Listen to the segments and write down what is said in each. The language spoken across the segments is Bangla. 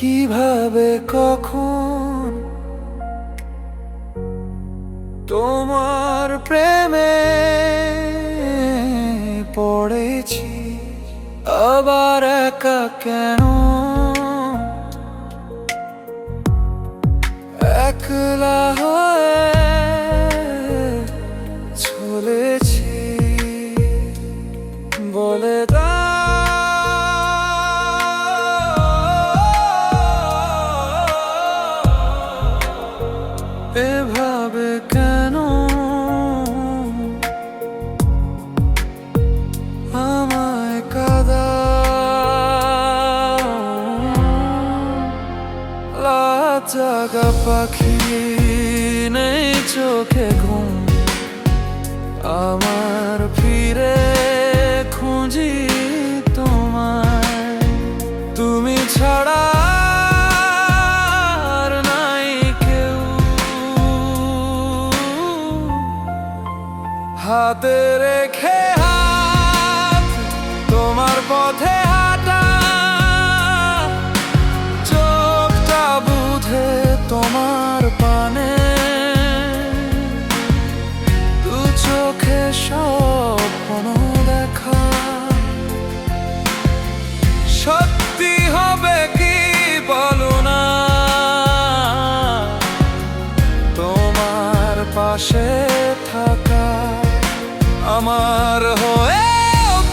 কীভাবে কখন? তোমার প্রেমে পড়েছি আবার একা কেন? একলা হয়ে জাগা পাখি নেই চোখে ঘুম। আমার ফিরে খুঁজি তোমায়। তুমি ছাড়া নাই কেউ। হাতে রেখে পাশে থাকা আমার হয়ে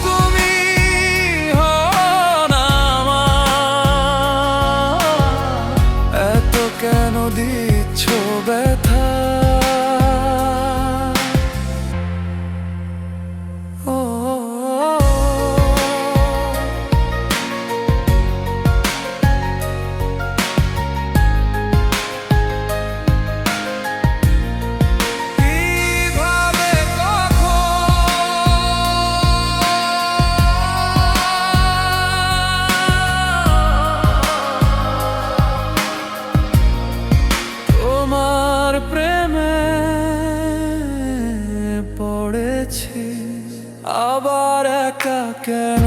তুমি। এত কেন দিচ্ছ ব্যথা তোমার প্রেমে পড়েছি। আবার একা কেন?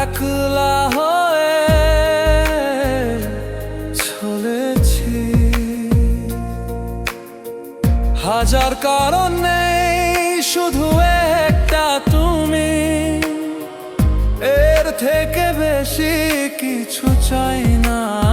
একলা হয়ে চলেছি। হাজার কারণ নেই, শুধু একটা তুমি। এর থেকে বেশি কিছু চাই না।